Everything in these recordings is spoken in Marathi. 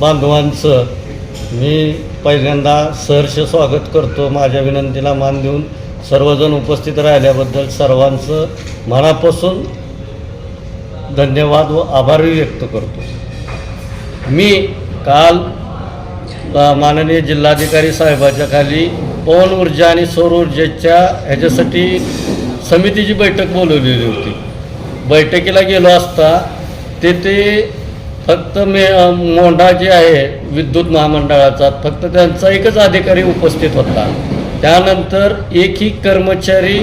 बांधवांचं. मी पहिल्यांदा सहर्ष स्वागत करतो. माझ्या विनंतीला मान देऊन सर्वजण उपस्थित राहिल्याबद्दल सर्वांचं मनापासून धन्यवाद व आभारही व्यक्त करतो. मी काल माननीय जिल्हाधिकारी साहेबाच्या खाली पवन ऊर्जा आणि सौर ऊर्जेच्या ह्याच्यासाठी समितीची बैठक बोलवलेली होती. बैठकीला गेलो असता तेथे फक्त मे मोंढा जे आहे विद्युत महामंडळाचा फक्त त्यांचा एकच अधिकारी उपस्थित होता. त्यानंतर एकही कर्मचारी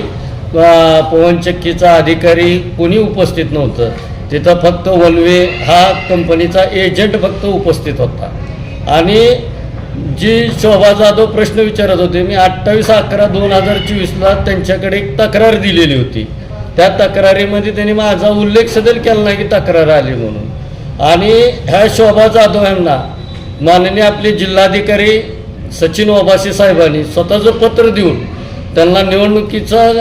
पवनचक्कीचा अधिकारी कोणी उपस्थित नव्हतं. तिथं फक्त वनवे हा कंपनीचा एजंट फक्त उपस्थित होता. आणि जी शोभा जाधव प्रश्न विचारत होते मी अठ्ठावीस अकरा दोन हजार चोवीसला त्यांच्याकडे एक तक्रार दिलेली होती. त्या तक्रारीमध्ये त्यांनी माझा उल्लेख सदैल केला नाही की तक्रार आली म्हणून. आणि ह्या शोभा जाधव यांना माननीय आपले जिल्हाधिकारी सचिन ओबासी साहेबांनी स्वतःचं पत्र देऊन त्यांना निवडणुकीचा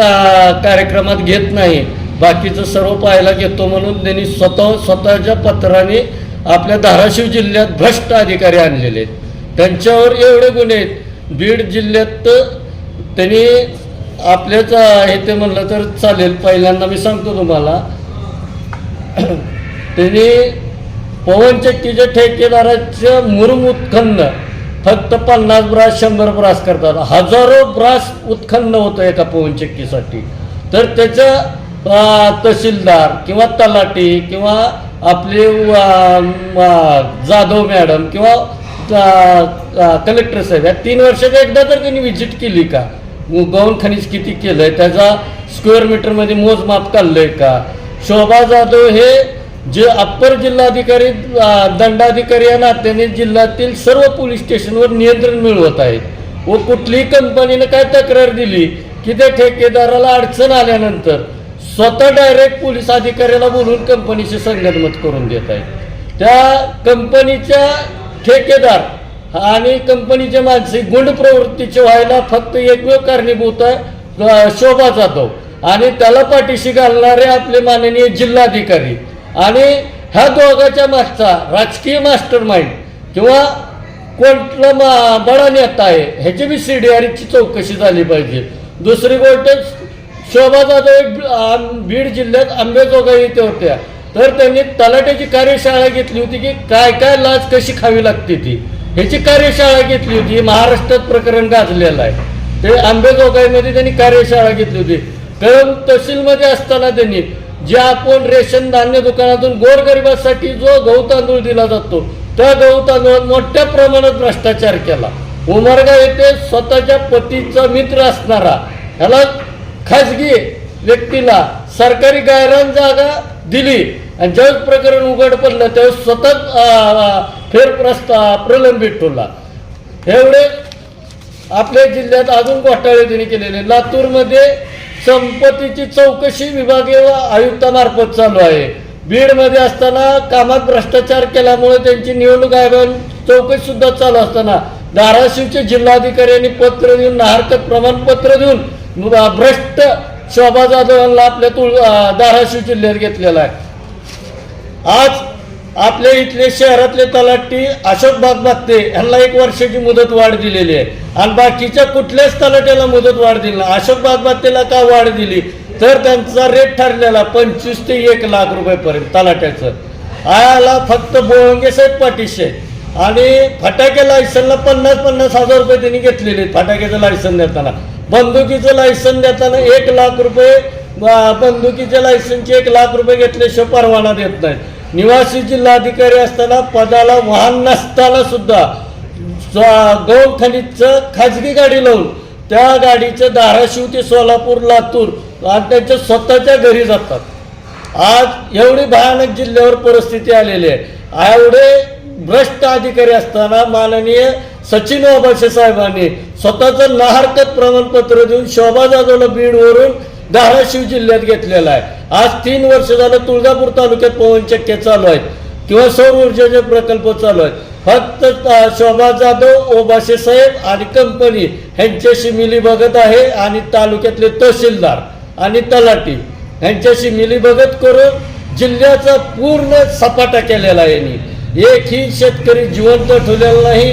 कार्यक्रमात घेत नाही बाकीचं सर्व पाहायला घेतो म्हणून त्यांनी स्वतः स्वतःच्या पत्राने आपल्या धाराशिव जिल्ह्यात भ्रष्ट अधिकारी आणलेले आहेत. त्यांच्यावर एवढे गुन्हे आहेत. बीड जिल्ह्यात त्यांनी आपल्याच हे ते म्हणलं तर चालेल. पहिल्यांदा मी सांगतो तुम्हाला. त्यांनी पवनचक्कीच्या ठेकेदाराचं मुरुम उत्खन्न. फक्त पन्नास ब्रास शंभर ब्रास करतात. हजारो ब्रास उत्खन्न होतं एका पवनचक्कीसाठी. तर त्याचं तहसीलदार किंवा तलाटी किंवा आपले जाधव मॅडम किंवा कलेक्टर साहेब या तीन वर्षात एकदा तर त्यांनी व्हिजिट केली का? गौण खनिज किती केलं आहे त्याचा स्क्वेअर मीटरमध्ये मोजमाप काढलंय का? शोभा जाधव हे जे अप्पर जिल्हाधिकारी दंडाधिकारी या नात्याने जिल्ह्यातील सर्व पोलीस स्टेशनवर नियंत्रण मिळवत आहेत व कुठलीही कंपनीने काय तक्रार दिली की त्या ठेकेदाराला अडचण आल्यानंतर स्वतः डायरेक्ट पोलीस अधिकाऱ्याला बोलून कंपनीशी संगनमत करून देत आहेत. त्या कंपनीच्या ठेकेदार आणि कंपनीचे माणसे गुंड प्रवृत्तीचे व्हायला फक्त एकमेव कारणीभूत आहे शोभा जाधव. आणि त्याला पाठीशी घालणारे आपले माननीय जिल्हाधिकारी आणि ह्या दोघांच्या मागचा राजकीय मास्टर माइंड किंवा कोणतं मा बडा नेता आहे ह्याची बी सी डी आरची चौकशी झाली पाहिजे. दुसरी गोष्ट शोभा जाधव एक बीड जिल्ह्यात आंबेजोगाई येथे होत्या तर त्यांनी तलाट्याची कार्यशाळा घेतली होती की काय काय लाच कशी खावी लागते ती. ह्याची कार्यशाळा घेतली होती महाराष्ट्रात प्रकरण गाजलेलं आहे. ते आंबेजोगाईमध्ये त्यांनी कार्यशाळा घेतली होती. कारण तहसीलमध्ये असताना त्यांनी जे आपण रेशन धान्य दुकानातून गोरगरिबासाठी जो गहू तांदूळ दिला जातो त्या गहू तांदूळात मोठ्या प्रमाणात भ्रष्टाचार केला. उमरगा येथे स्वतःच्या पतीचा मित्र असणारा ह्याला खाजगी व्यक्तीला सरकारी गायरान जागा दिली आणि ज्यावेळेस प्रकरण उघड पडलं त्यावेळेस स्वतः फेरप्रस्ता प्रलंबित ठेवला. एवढे आपल्या जिल्ह्यात अजून घोटाळे त्यांनी केलेले. लातूरमध्ये संपत्तीची चौकशी विभागीय आयुक्तामार्फत चालू आहे. बीडमध्ये असताना कामात भ्रष्टाचार केल्यामुळे त्यांची निवडणूक आयोग चौकशी सुद्धा चालू असताना धाराशिवचे जिल्हाधिकाऱ्यांनी पत्र देऊन हरकत प्रमाणपत्र देऊन भ्रष्ट शोभा जाधव यांना आपल्या तुळ धाराशिव जिल्ह्यात घेतलेला आहे. आज आपल्या इथले शहरातले तलाठी अशोक बागबागते यांना एक वर्षाची मुदत वाढ दिलेली आहे. आणि बाकीच्या कुठल्याच तलाट्याला मुदत वाढ दिली नाही. अशोक बागबागतेला का वाढ दिली? तर त्यांचा रेट ठरलेला पंचवीस ते एक लाख रुपयेपर्यंत तलाट्याचं आयाला फक्त बोळंगे साहेब आणि फटाके लायसनला पन्नास पन्नास हजार रुपये त्यांनी घेतलेले फटाक्याचं लायसन देताना. बंदुकीचं लायसन देताना एक लाख रुपये बंदुकीच्या लायसनचे एक लाख रुपये घेतल्याशिवाय परवाना देत नाहीत. निवासी जिल्हाधिकारी असताना पदाला वाहन नसताना सुद्धा गौण खनिजचं खाजगी गाडी लावून त्या गाडीचं धाराशिव ते सोलापूर लातूर. आणि त्यांच्या स्वतःच्या घरी जातात. आज एवढी भयानक जिल्ह्यावर परिस्थिती आलेली आहे. एवढे भ्रष्ट अधिकारी असताना माननीय सचिन ओबासे साहेबांनी स्वतःचं नाहरकत प्रमाणपत्र देऊन शोभा जाधवला बीडवरून धाराशिव जिल्ह्यात घेतलेला आहे. आज तीन वर्ष झालं तुळजापूर तालुक्यात पवनचक्क्या चालू आहेत. किंवा सौर ऊर्जेचे प्रकल्प चालू आहेत. फक्त शोभा जाधव ओबाशे साहेब आणि कंपनी ह्यांच्याशी मिली बघत आहे आणि तालुक्यातले तहसीलदार आणि तलाटी ह्यांच्याशी मिली बघत करून जिल्ह्याचा पूर्ण सपाटा केलेला आहे यांनी. एकही शेतकरी जिवंत ठेवलेला नाही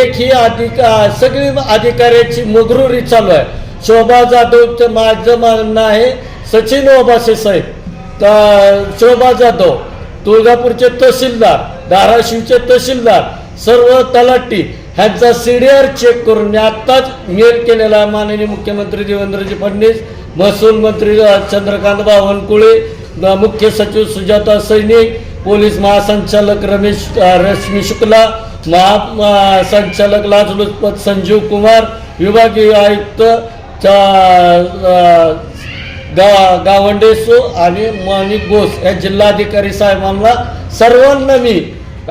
एकही अधिका सगळी अधिकाऱ्याची मगरुरी चालू आहे. शोभा जाधवचं माझं म्हणणं आहे सचिन ओबासे साहेब. तर शोभा जाधव तुळजापूरचे तहसीलदार धाराशिवचे तहसीलदार सर्व तलाठी ह्यांचा सीडीआर चेक करून मी आत्ताच मेल केलेला माननीय मुख्यमंत्री देवेंद्रजी फडणवीस महसूल मंत्री चंद्रकांत बावनकुळे मुख्य सचिव सुजाता सैनिक पोलीस महासंचालक रमेश रश्मी शुक्ला महासंचालक लाचलुचपत संजीव कुमार विभागीय आयुक्त गा गावंडेसो आणि माणिक बोस या जिल्हाधिकारी साहेबांना सर्वांना मी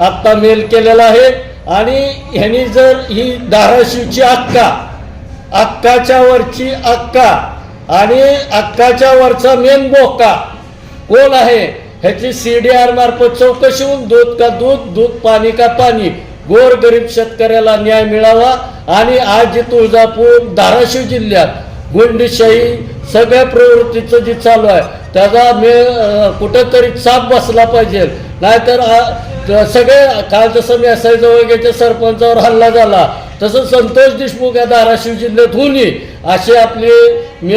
आत्ता मेल केलेला आहे. आणि ह्यांनी जर ही धाराशिवची अक्का अक्काच्या वरची अक्का आणि अक्काच्या वरचा मेन बोका कोण आहे? ह्याची सी डी आर मार्फत चौकशी होऊन दूध का दूध दूध पाणी का पाणी गोर गरीब शेतकऱ्याला न्याय मिळावा आणि आज जे तुळजापूर धाराशिव जिल्ह्यात गुंडशाही सगळ्या प्रवृत्तीचं जे चालू आहे त्याचा मे कुठंतरी चाप बसला पाहिजे. नाहीतर सगळे काल जसं मेसाई जवळगेच्या सरपंचावर हल्ला झाला. तसं संतोष देशमुख या धाराशिव जिल्ह्यात होऊनही असे आपले मी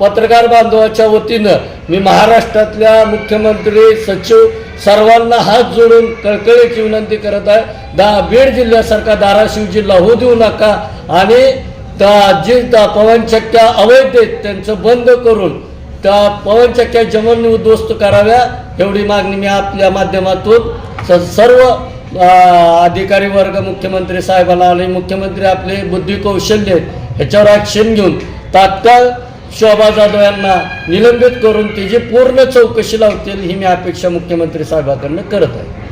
पत्रकार बांधवाच्या वतीनं मी महाराष्ट्रातल्या मुख्यमंत्री सचिव सर्वांना हात जोडून कळकळीची विनंती करत आहे. दा बीड जिल्ह्यासारखा धाराशिव जिल्हा होऊ देऊ नका. आणि त्या जे त्या पवनचक्क्या अवैध आहेत त्यांचं बंद करून त्या पवनचक्क्या जमनी उद्ध्वस्त कराव्या एवढी मागणी मी आपल्या माध्यमातून स- सर्व अधिकारी वर्ग मुख्यमंत्री साहेबांना आणि मुख्यमंत्री आपले बुद्धी कौशल्य ह्याच्यावर ॲक्शन घेऊन तात्काळ शोभा जाधव यांना निलंबित करून त्याची पूर्ण चौकशी लावतील ही मी अपेक्षा मुख्यमंत्री साहेबांकडनं करत आहे.